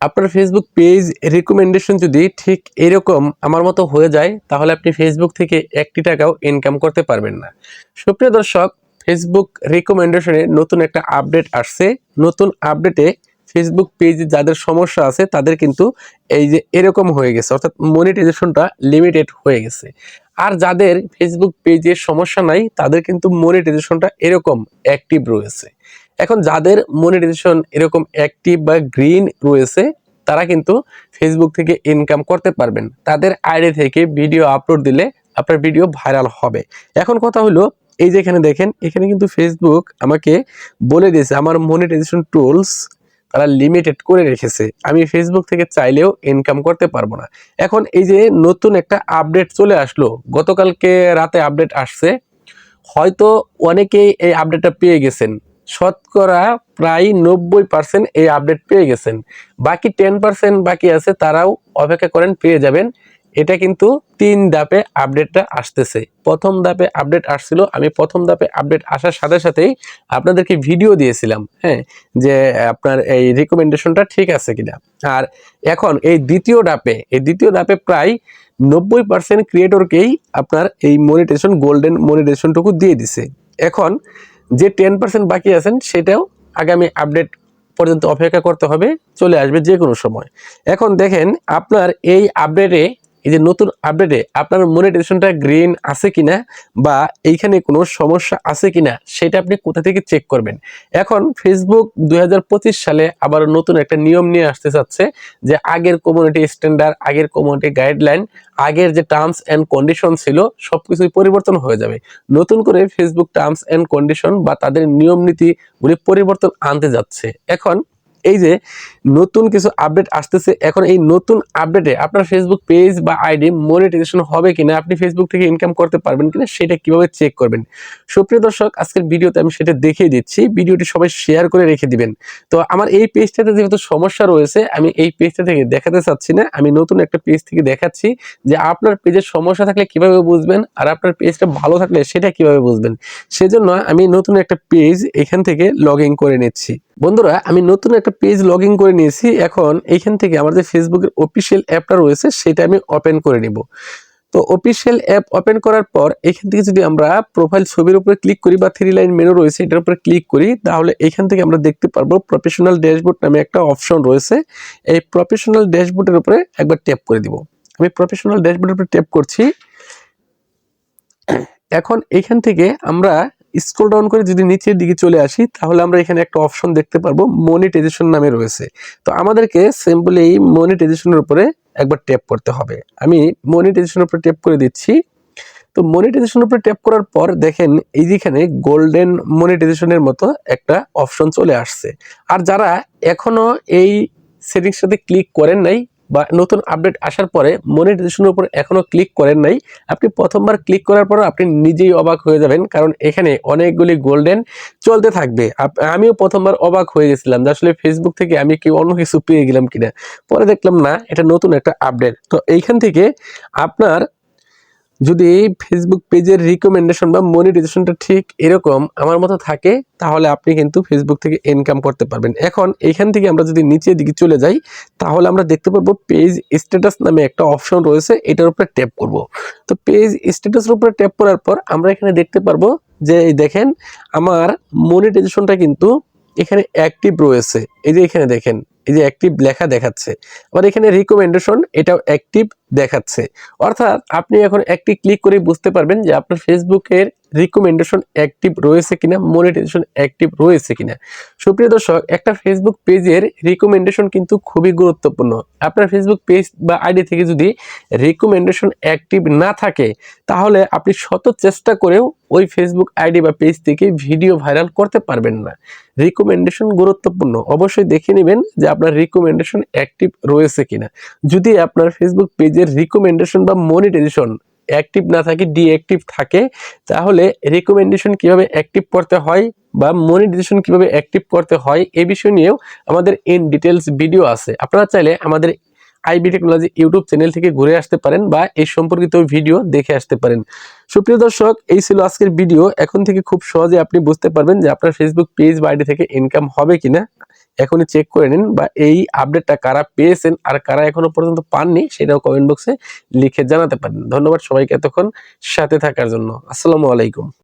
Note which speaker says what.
Speaker 1: আপনার Facebook page recommendation যদি ঠিক এরকম আমার মতো হয়ে যায়, তাহলে আপনি ফেসবুক থেকে একটি টাকাও ইনকাম করতে পারবেন না। সুপ্রিয় দর্শক ফেসবুক রিকমেন্ডেশনে নতুন একটা আপডেট আসছে। নতুন আপডেটে ফেসবুক পেজে যাদের সমস্যা আছে, তাদের কিন্তু এই যে এরকম হয়ে গেছে, অর্থাৎ মনিটাইজেশনটা লিমিটেড হয়ে গেছে। আর যাদের ফেসবুক পেজে সমস্যা নাই, তাদের কিন্তু মনিটাইজেশনটা এরকম অ্যাক্টিভ রয়েছে। এখন যাদের মনিটাইজেশন এরকম অ্যাক্টিভ বা গ্রিন রয়েছে, তারা কিন্তু ফেসবুক থেকে ইনকাম করতে পারবেন। তাদের আইডি থেকে ভিডিও আপলোড দিলে আপনার ভিডিও ভাইরাল হবে। এখন কথা হলো, এই যে এখানে দেখেন, এখানে কিন্তু ফেসবুক আমাকে বলে দিয়েছে, আমার মনিটাইজেশন টুলস তারা লিমিটেড করে রেখেছে। আমি ফেসবুক থেকে চাইলেও ইনকাম করতে পারব না। এখন এই যে নতুন একটা আপডেট চলে আসলো, গতকালকে রাতে আপডেট আসছে। হয়তো অনেকেই এই আপডেটটা পেয়ে গেছেন। শতকরা প্রায় নব্বই পার্সেন্ট এই আপডেট পেয়ে গেছেন। বাকি টেন পার্সেন্ট বাকি আছে, তারাও অপেক্ষা করেন, পেয়ে যাবেন। এটা কিন্তু তিন ধাপে আপডেটটা আসতেছে। প্রথম ধাপে আপডেট আসছিল, আমি প্রথম ধাপে আপডেট আসার সাথে সাথেই আপনাদেরকে ভিডিও দিয়েছিলাম হ্যাঁ যে আপনার এই রিকমেন্ডেশনটা ঠিক আছে কিনা। আর এখন এই দ্বিতীয় ধাপে, এই দ্বিতীয় ধাপে প্রায় নব্বই পার্সেন্ট ক্রিয়েটরকেই আপনার এই মনিটেশন গোল্ডেন মনিটেশনটুকু দিয়ে দিছে। এখন যে টেন পার্সেন্ট বাকি আছেন, সেটাও আগামী আপডেট পর্যন্ত অপেক্ষা করতে হবে, চলে আসবে যে কোনো সময়। এখন দেখেন, আপনার এই আপডেটে এই যে নতুন আপডেটে আপনার মনিটাইজেশনটা গ্রিন আছে কিনা বা এইখানে কোনো সমস্যা আছে কিনা সেটা আপনি কোথা থেকে চেক করবেন। এখন ফেসবুক দু হাজার পঁচিশ সালে আবার নতুন একটা নিয়ম নিয়ে আসতে চাচ্ছে যে আগের কমিউনিটি স্ট্যান্ডার্ড আগের কমিউনিটি গাইডলাইন আগের যে টার্মস অ্যান্ড কন্ডিশন ছিল সব কিছুই পরিবর্তন হয়ে যাবে। নতুন করে ফেসবুক টার্মস অ্যান্ড কন্ডিশন বা তাদের নিয়ম নীতিগুলি পরিবর্তন আনতে যাচ্ছে। এখন এই যে নতুন কিছু আপডেট আসতেছে, এখন এই নতুন আপডেটে আপনার ফেসবুক পেজ বা আইডি মনিটাইজেশন হবে কিনা, আপনি ফেসবুক থেকে ইনকাম করতে পারবেন কিনা, সেটা কীভাবে চেক করবেন? সুপ্রিয় দর্শক, আজকের ভিডিওতে আমি সেটা দেখিয়ে দিচ্ছি। ভিডিওটি সবাই শেয়ার করে রেখে দিবেন। তো আমার এই পেজটাতে যেহেতু সমস্যা রয়েছে, আমি এই পেজটা থেকে দেখাতে চাচ্ছি না, আমি নতুন একটা পেজ থেকে দেখাচ্ছি যে আপনার পেজের সমস্যা থাকলে কীভাবে বুঝবেন আর আপনার পেজটা ভালো থাকলে সেটা কীভাবে বুঝবেন। সেজন্য আমি নতুন একটা পেজ এখান থেকে লগ করে নিচ্ছি। বন্ধুরা, আমি নতুন একটা পেজ লগ করে নিয়েছি। এখন এইখান থেকে আমার যে ফেসবুকের অফিসিয়াল অ্যাপটা রয়েছে, সেটা আমি ওপেন করে নিব। তো অফিসিয়াল অ্যাপ ওপেন করার পর, এখান থেকে যদি আমরা প্রোফাইল ছবির উপরে ক্লিক করি বা থ্রি লাইন মেনু রয়েছে, এটার উপরে ক্লিক করি, তাহলে এখান থেকে আমরা দেখতে পারব প্রফেশনাল ড্যাশবোর্ড নামে একটা অপশন রয়েছে। এই প্রফেশনাল ড্যাশবোর্ডের উপরে একবার ট্যাপ করে দিব। আমি প্রফেশনাল ড্যাশবোর্ডের উপরে ট্যাপ করছি। এখন এখান থেকে আমরা স্ক্রল ডাউন করে যদি নিচের দিকে চলে আসি, তাহলে আমরা এখানে একটা অপশন দেখতে পারব মনিটাইজেশন নামে রয়েছে। তো আমাদেরকে সিম্পলি এই মনিটাইজেশনের উপরে একবার ট্যাপ করতে হবে। আমি মনিটাইজেশনের উপরে ট্যাপ করে দিচ্ছি। তো মনিটাইজেশনের উপরে ট্যাপ করার পর দেখেন এই যেখানে গোল্ডেন মনিটাইজেশনের মতো একটা অপশন চলে আসছে। আর যারা এখনও এই সেটিংসটাতে ক্লিক করেন নাই বা নতুন আপডেট আসার পরে মনিটাইজেশনের উপর এখনও ক্লিক করেন নাই। আপনি প্রথমবার ক্লিক করার পর আপনি নিজেই অবাক হয়ে যাবেন, কারণ এখানে অনেকগুলি গোল্ডেন চলতে থাকবে। আমিও প্রথমবার অবাক হয়ে গেছিলাম যে আসলে ফেসবুক থেকে আমি কি অন্য কিছু পেয়ে গেলাম কিনা। পরে দেখলাম না, এটা নতুন একটা আপডেট তো এইখান থেকে আপনার যদি ফেসবুক পেজের রিকমেন্ডেশন বা মনিটাইজেশনটা ঠিক এরকম আমার মতো থাকে, তাহলে আপনি কিন্তু ফেসবুক থেকে ইনকাম করতে পারবেন। এখন এইখান থেকে আমরা যদি নিচের দিকে চলে যাই, তাহলে আমরা দেখতে পারব পেজ স্ট্যাটাস নামে একটা অপশন রয়েছে, এটার উপরে ট্যাপ করব। তো পেজ স্ট্যাটাসের উপরে ট্যাপ করার পর আমরা এখানে দেখতে পারব যে দেখেন, আমার মনিটাইজেশনটা কিন্তু এখানে অ্যাক্টিভ রয়েছে। এই যে এখানে দেখেন এই যে অ্যাক্টিভ লেখা দেখাচ্ছে। আবার এখানে রিকমেন্ডেশন এটাও অ্যাক্টিভ দেখাচ্ছে। অর্থাৎ আপনি এখন একটি ক্লিক করে বুঝতে পারবেন যে আপনার ফেসবুকের রিকমেন্ডেশন অ্যাক্টিভ রয়েছে কিনা মনিটাইজেশন অ্যাক্টিভ রয়েছে কিনা। সুপ্রিয় দর্শক, একটা ফেসবুক পেজের রিকমেন্ডেশন কিন্তু খুবই গুরুত্বপূর্ণ। আপনার ফেসবুক পেজ বা আইডি থেকে যদি রিকমেন্ডেশন অ্যাক্টিভ না থাকে, তাহলে আপনি শত চেষ্টা করেও ওই ফেসবুক আইডি বা পেজ থেকে ভিডিও ভাইরাল করতে পারবেন না। রিকমেন্ডেশন গুরুত্বপূর্ণ। অবশ্যই দেখে নেবেন যে আপনার রিকমেন্ডেশন অ্যাক্টিভ রয়েছে কিনা। যদি আপনার ফেসবুক পেজের রিকমেন্ডেশন বা মনিটাইজেশন অ্যাক্টিভ না থাকে ডিঅ্যাক্টিভ থাকে, তাহলে রিকমেন্ডেশন কীভাবে অ্যাক্টিভ করতে হয় বা মনিটাইজেশন কীভাবে অ্যাক্টিভ করতে হয়, এ বিষয় নিয়েও আমাদের ইন ডিটেলস ভিডিও আছে। আপনারা চাইলে আমাদের আইবি টেকনোলজি ইউটিউব চ্যানেল থেকে ঘুরে আসতে পারেন বা এই সম্পর্কিত ভিডিও দেখে আসতে পারেন। সুপ্রিয় দর্শক, এই ছিল আজকের ভিডিও এখন থেকে খুব সহজে আপনি বুঝতে পারবেন যে আপনার ফেসবুক পেজ বা আইডি থেকে ইনকাম হবে কিনা। এখনই চেক করে নিন বা এই আপডেটটা কারা পেয়েছেন আর কারা এখনও পর্যন্ত পাননি সেটাও কমেন্ট বক্সে লিখে জানাতে পারেন। ধন্যবাদ সবাইকে এতক্ষণ সাথে থাকার জন্য। আসসালামু আলাইকুম।